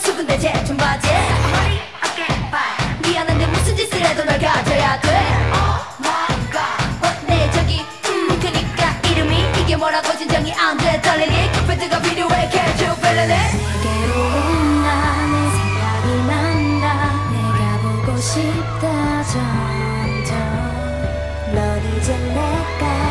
수근대 제춘 봐지. 머리 어깨 발. 미안한데 무슨 짓을 해도 널 가져야 돼. Oh my god. 어때 저기. 음 그니까 이름이 이게 뭐라고 진정이 안돼. 떨리니 카페트가 필요해. Can't you feel it? 괴로운 나내 생각이 난다. 내가 보고 싶다. 점점 넌 이제 내가